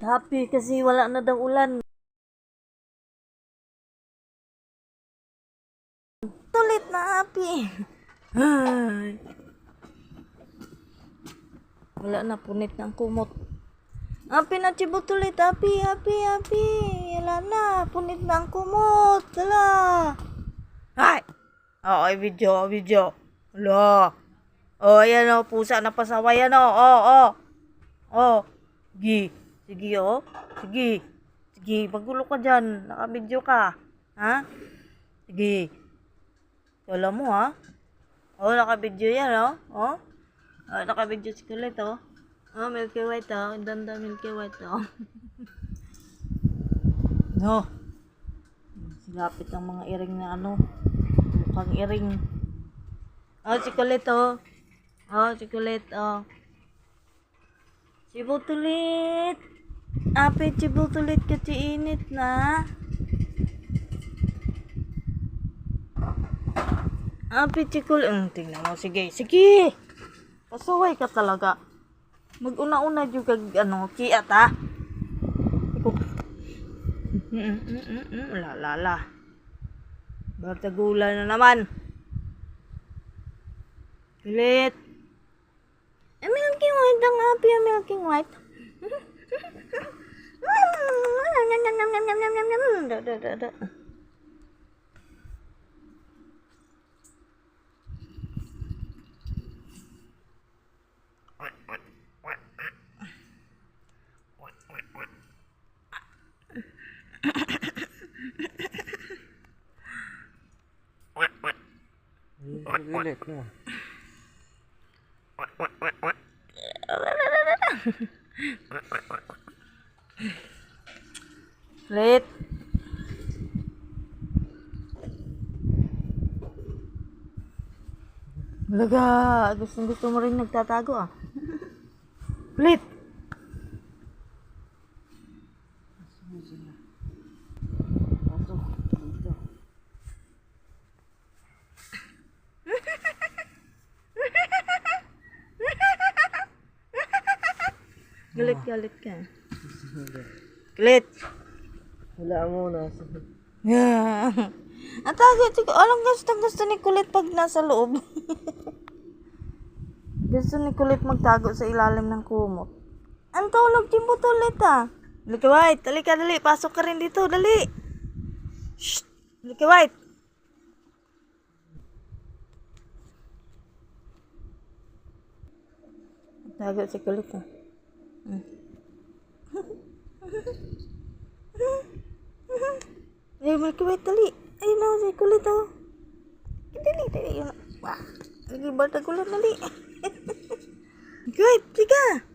Happy kasi wala na daw ulan. Tulit na happy. Ay. Wala na punit ng kumot. Happy na chibot ulit. Happy, happy, happy. Wala na. Punit ang kumot. Wala. Ay! Oo, oh, video, video. Wala. Oh, ayan o. Pusa na pasaway. Yan o. Oh, oh. Oh. Sige. Sige, oh. Sige. Sige. Magulo ka dyan. Naka-video ka. Ha? Sige. Wala mo, ha? Oh, naka-video yan, oh. Oh. Oh, naka-video si Kulit, oh. Oh, Milky White, oh. Ang Ganda Milky White, oh. no. Silapit ang mga iring na ano. Mukhang iring. Oh, si Kulit, oh. Oh, si Kulit, oh. Si Butulit. Apit si Butulit kasi init na. Si Kulit. Mm, tingnan mo, sige, sige. Pasaway ka talaga. Mag-una-una yung kag, ano, kiat, ha? Mm, mm, la, la, la. Bartagula na naman. Kulit. Eh, Milky White ang happy ang Milky White. Da, da, da, da. Ulit mo. Kulit. Talaga, gusto gusto mo rin nagtatago ah. Kulit. Pasok. Dito. Galit, galit ka. Kulit. Wala mo na. Yeah. Siguro, alam gusto gusto ni Kulit pag nasa loob. gusto ni Kulit magtago sa ilalim ng kumot. Ang tulog din mo ulit ah. Lucky White, dali ka, dali. Pasok ka rin dito, dali. Shh! Lucky White. Tago si Kulit ah. Hmm. Milky White, dali. Ay, no, si kulit, oh. Dali, dali. Wah, lagi bata kulit, dali. Milky White, tiga.